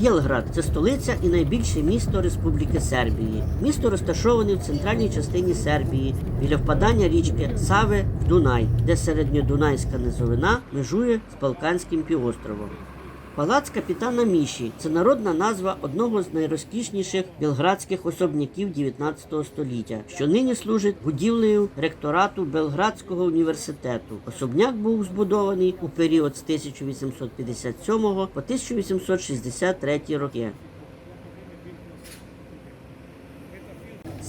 Білград це столиця і найбільше місто Республіки Сербії. Місто розташоване в центральній частині Сербії біля впадання річки Саве в Дунай, де середньодунайська низовина межує з Балканським півостровом. Палац капітана Міші це народна назва одного з найрозкішніших білградських особняків 19 століття, що нині служить будівлею ректорату Белградського університету. Особняк був збудований у період з 1857 по 1863 роки.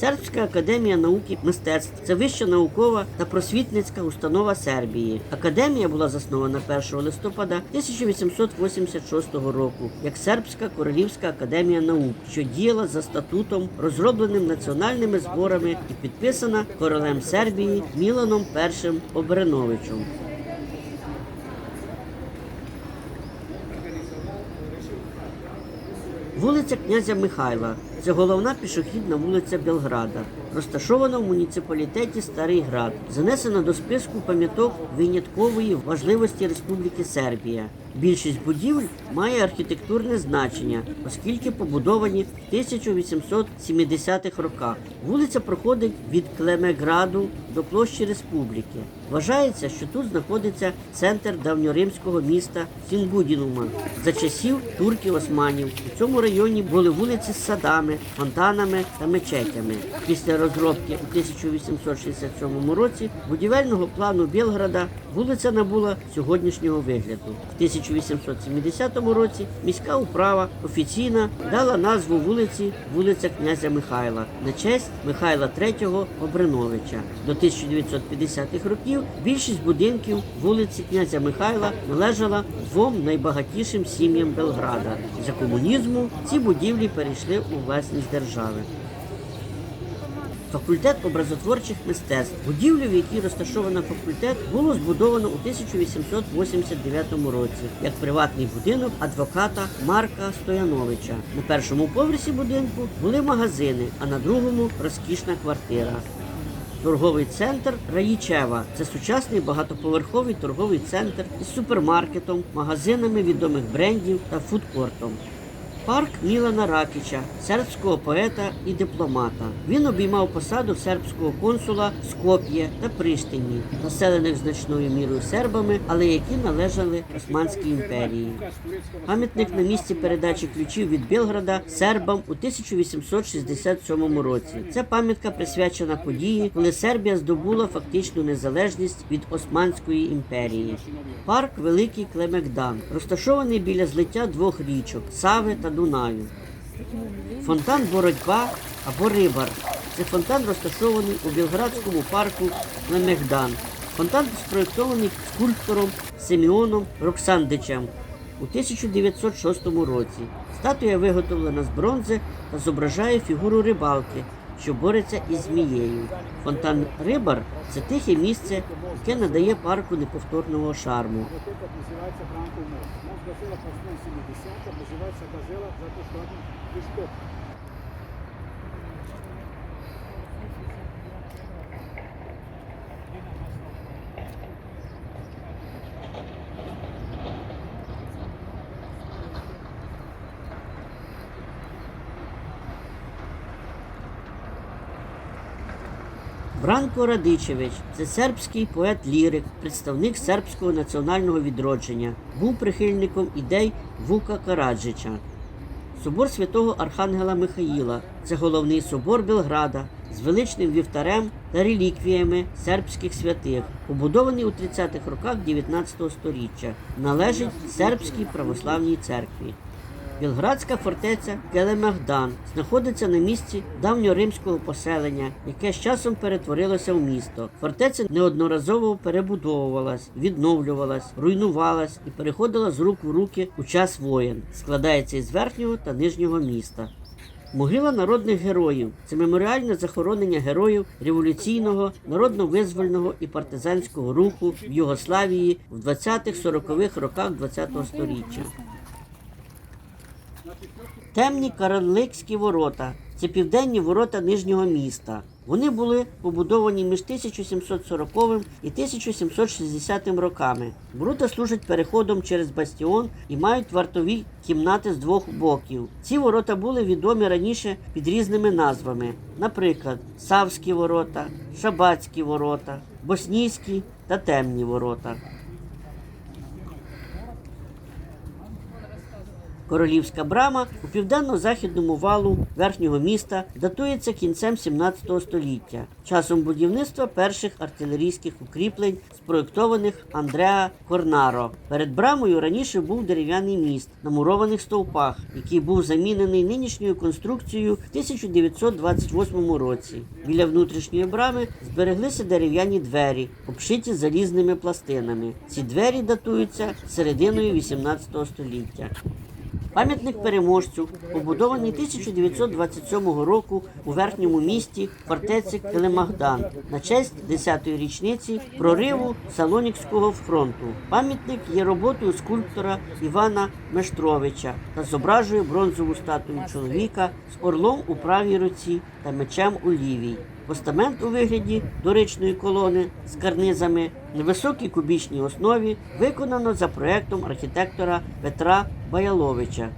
Сербська академія наук і мистецтв це вища наукова та просвітницька установа Сербії. Академія була заснована 1 листопада 1886 року як Сербська королівська академія наук, що діяла за статутом, розробленим національними зборами і підписана королем Сербії Міланом І Обреновичем. Вулиця князя Михайла це головна пішохідна вулиця Белграда, розташована в муніципалітеті Старий Град, занесена до списку пам'яток виняткової важливості Республіки Сербія. Більшість будівель має архітектурне значення, оскільки побудовані в 1870-х роках. Вулиця проходить від Клемеграду до площі Республіки. Вважається, що тут знаходиться центр давньоримського міста Сінгудінума. За часів турків османів у цьому районі були вулиці з садами, фонтанами та мечетями. Після розробки у 1867 році будівельного плану Білграда вулиця набула сьогоднішнього вигляду. В 1870 році міська управа офіційно дала назву вулиці вулиця князя Михайла на честь Михайла III Обреновича. До 1950-х років більшість будинків вулиці князя Михайла належала двом найбагатішим сім'ям Белграда. За комунізму ці будівлі перейшли у власність держави. Факультет образотворчих мистецтв. Будівлю, в якій розташовано факультет, було збудовано у 1889 році як приватний будинок адвоката Марка Стояновича. На першому поверсі будинку були магазини, а на другому розкішна квартира. Торговий центр Раїчева це сучасний багатоповерховий торговий центр із супермаркетом, магазинами відомих брендів та фудкортом. Парк Мілана Ракіча, сербського поета і дипломата. Він обіймав посаду сербського консула Скоп'є та Приштині, населених значною мірою сербами, але які належали Османській імперії. Пам'ятник на місці передачі ключів від Білграда сербам у 1867 році. Ця пам'ятка присвячена події, коли Сербія здобула фактичну незалежність від Османської імперії. Парк Великий Клемекдан розташований біля злиття двох річок Сави та Дунаю. Фонтан Боротьба або Рибар. Це фонтан розташований у Білградському парку Клемегдан. Фонтан спроєктований скульптором Семіоном Роксандичем у 1906 році. Статуя виготовлена з бронзи та зображає фігуру рибалки, що бореться із змією. Фонтан Рибар це тихе місце, яке надає парку неповторного шарму. Газела построєн 70 називається газела, što одна пішком. Бранко Радичевич це сербський поет-лірик, представник сербського національного відродження, був прихильником ідей Вука Караджича. Собор святого Архангела Михаїла це головний собор Белграда з величним вівтарем та реліквіями сербських святих, побудований у 30-х роках 19 століття, належить сербській православній церкві. Білградська фортеця Келемегдан знаходиться на місці давньоримського поселення, яке з часом перетворилося в місто. Фортеця неодноразово перебудовувалась, відновлювалась, руйнувалась і переходила з рук в руки у час воєн. Складається із верхнього та нижнього міста. Могила народних героїв це меморіальне захоронення героїв революційного, народно-визвольного і партизанського руху в Югославії в 20-40-х роках ХХ століття. Темні Кароликські ворота це південні ворота нижнього міста. Вони були побудовані між 1740 і 1760 роками. Ворота служать переходом через бастіон і мають вартові кімнати з двох боків. Ці ворота були відомі раніше під різними назвами, наприклад, Савські ворота, Шабацькі ворота, Боснійські та Темні ворота. Королівська брама у південно-західному валу верхнього міста датується кінцем 17 століття, часом будівництва перших артилерійських укріплень, спроєктованих Андреа Корнаро. Перед брамою раніше був дерев'яний міст на мурованих стовпах, який був замінений нинішньою конструкцією в 1928 році. Біля внутрішньої брами збереглися дерев'яні двері, обшиті залізними пластинами. Ці двері датуються серединою 18 століття. Пам'ятник переможцю, побудований 1927 року у верхньому місті фортеці Келемагдан на честь 10-ї річниці прориву Салонікського фронту. Пам'ятник є роботою скульптора Івана Мештровича та зображує бронзову статую чоловіка з орлом у правій руці та мечем у лівій. Постамент у вигляді доричної колони з карнизами на високій кубічній основі виконано за проектом архітектора Петра Баяловича.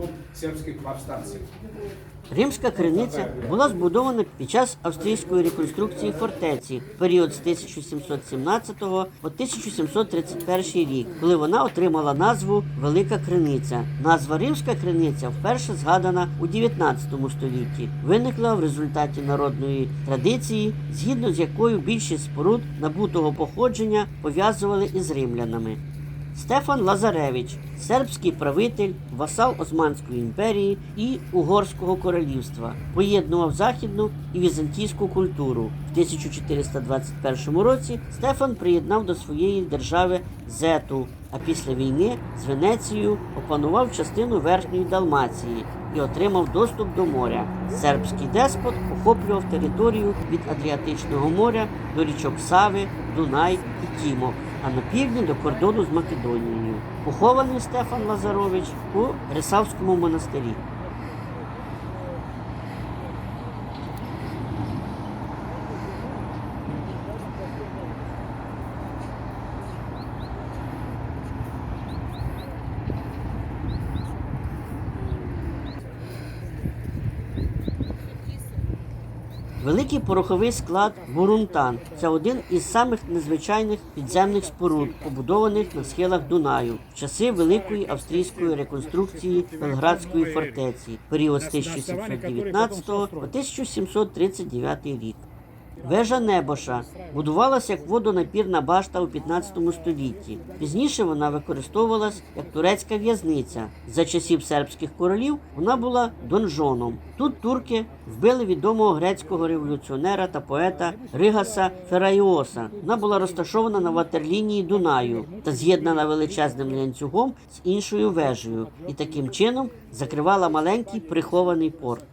1806-1807 сербских повстанцев. Римська криниця була збудована під час австрійської реконструкції фортеці в період з 1717 по 1731 рік, коли вона отримала назву Велика Криниця. Назва Римська криниця вперше згадана у 19 столітті. Виникла в результаті народної традиції, згідно з якою більшість споруд набутого походження пов'язували із римлянами. Стефан Лазаревич, сербський правитель, васал Османської імперії і Угорського королівства, поєднував західну і візантійську культуру. В 1421 році Стефан приєднав до своєї держави Зету, а після війни з Венецією опанував частину верхньої Далмації і отримав доступ до моря. Сербський деспот охоплював територію від Адріатичного моря до річок Сави, Дунай і Тімок а на півдні до кордону з Македонією. Похований Стефан Лазарович у Рисавському монастирі. Великий пороховий склад Бурунтан це один із самих незвичайних підземних споруд, побудованих на схилах Дунаю в часи великої австрійської реконструкції Белградської фортеці, період з 1719 по 1739 рік. Вежа Небоша будувалася як водонапірна башта у 15 столітті. Пізніше вона використовувалась як турецька в'язниця. За часів сербських королів вона була донжоном. Тут турки вбили відомого грецького революціонера та поета Ригаса Ферайоса. Вона була розташована на ватерлінії Дунаю та з'єднана величезним ланцюгом з іншою вежею, і таким чином закривала маленький прихований порт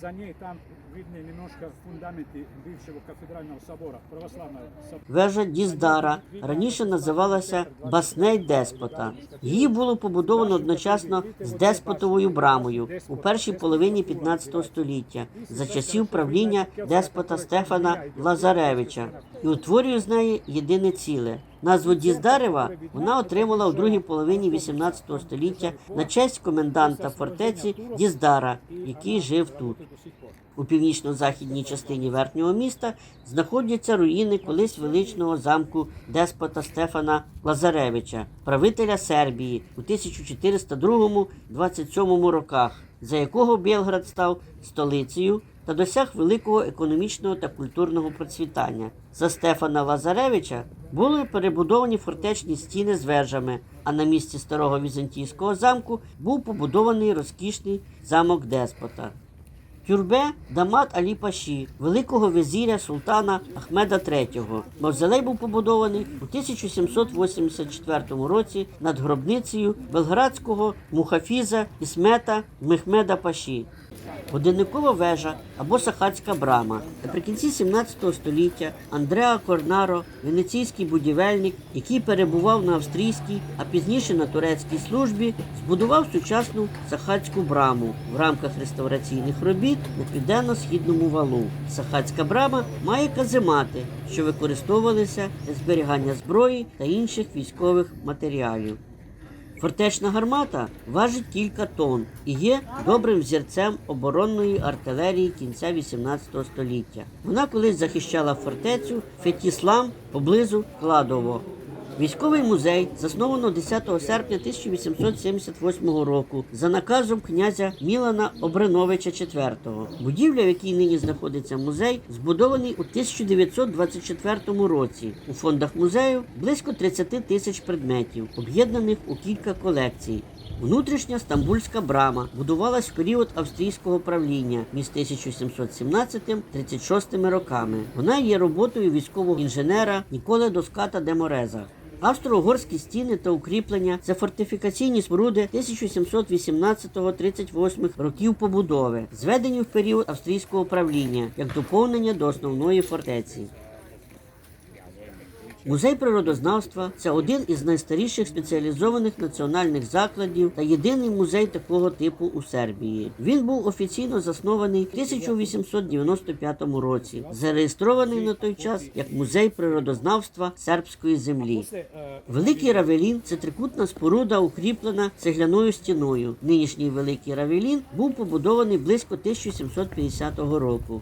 сохранилась. За ней там видны немножко фундаменты бывшего кафедрального собора, православного собора. Вежа Діздара раніше називалася Басней Деспота. Її було побудовано одночасно з деспотовою брамою у першій половині 15 століття за часів правління деспота Стефана Лазаревича і утворює з неї єдине ціле. Назву Діздарева вона отримала у другій половині 18 століття на честь коменданта фортеці Діздара, який жив тут. У північно-західній частині верхнього міста знаходяться руїни колись величного замку деспота Стефана Лазаревича, правителя Сербії у 1402-27 роках, за якого Білград став столицею та досяг великого економічного та культурного процвітання. За Стефана Лазаревича були перебудовані фортечні стіни з вежами, а на місці старого візантійського замку був побудований розкішний замок деспота. Тюрбе Дамат Алі Паші, великого везіря султана Ахмеда III. Мавзолей був побудований у 1784 році над гробницею белградського мухафіза Ісмета Мехмеда Паші. Годинникова вежа або Сахацька брама. Наприкінці 17 століття Андреа Корнаро, венеційський будівельник, який перебував на австрійській, а пізніше на турецькій службі, збудував сучасну Сахацьку браму в рамках реставраційних робіт на південно-східному валу. Сахацька брама має каземати, що використовувалися для зберігання зброї та інших військових матеріалів. Фортечна гармата важить кілька тонн і є добрим взірцем оборонної артилерії кінця 18 століття. Вона колись захищала фортецю Фетіслам поблизу Кладово. Військовий музей засновано 10 серпня 1878 року за наказом князя Мілана Обреновича IV. Будівля, в якій нині знаходиться музей, збудований у 1924 році. У фондах музею близько 30 тисяч предметів, об'єднаних у кілька колекцій. Внутрішня стамбульська брама будувалась в період австрійського правління між 1717-36 роками. Вона є роботою військового інженера Ніколи Доската де Мореза. Австро-угорські стіни та укріплення це фортифікаційні споруди 1718-38 років побудови, зведені в період австрійського правління як доповнення до основної фортеці. Музей природознавства це один із найстаріших спеціалізованих національних закладів та єдиний музей такого типу у Сербії. Він був офіційно заснований в 1895 році, зареєстрований на той час як музей природознавства сербської землі. Великий Равелін це трикутна споруда, укріплена цегляною стіною. Нинішній великий Равелін був побудований близько 1750 року.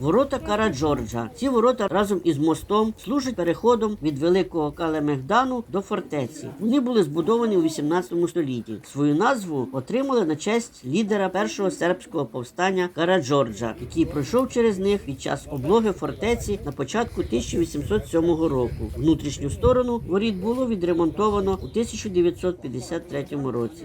Ворота Кара Джорджа. Ці ворота разом із мостом служать переходом від великого Калемегдану до фортеці. Вони були збудовані у 18 столітті. Свою назву отримали на честь лідера першого сербського повстання Кара Джорджа, який пройшов через них під час облоги фортеці на початку 1807 року. Внутрішню сторону воріт було відремонтовано у 1953 році.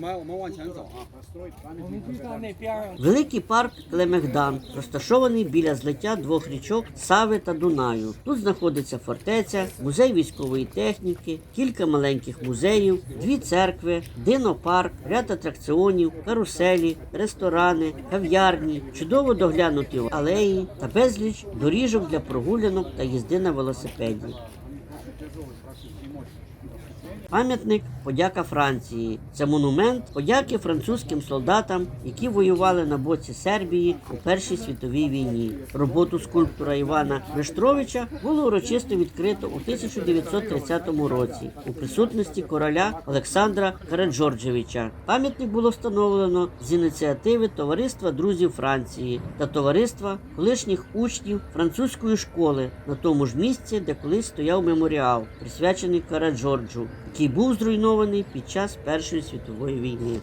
Ili posle этого собрать деньги, и они на на основании этих денег Мешковича попросили 我们我们往前走啊。 построить 我 памятник 们就到那 Богдану. 边儿 Великий парк Клемегдан розташований біля злиття двох річок Сави та Дунаю. Тут знаходиться фортеця, музей військової техніки, кілька маленьких музеїв, дві церкви, динопарк, ряд атракціонів, каруселі, ресторани, кав'ярні, чудово доглянуті алеї та безліч доріжок для прогулянок та їзди на велосипеді. Пам'ятник подяка Франції. Це монумент подяки французьким солдатам, які воювали на боці Сербії у Першій світовій війні. Роботу скульптора Івана Рештровича було урочисто відкрито у 1930 році у присутності короля Олександра Караджорджевича. Пам'ятник було встановлено з ініціативи Товариства друзів Франції та товариства колишніх учнів французької школи на тому ж місці, де колись стояв меморіал, присвячений Караджорджу, який був зруйнований під час Першої світової війни.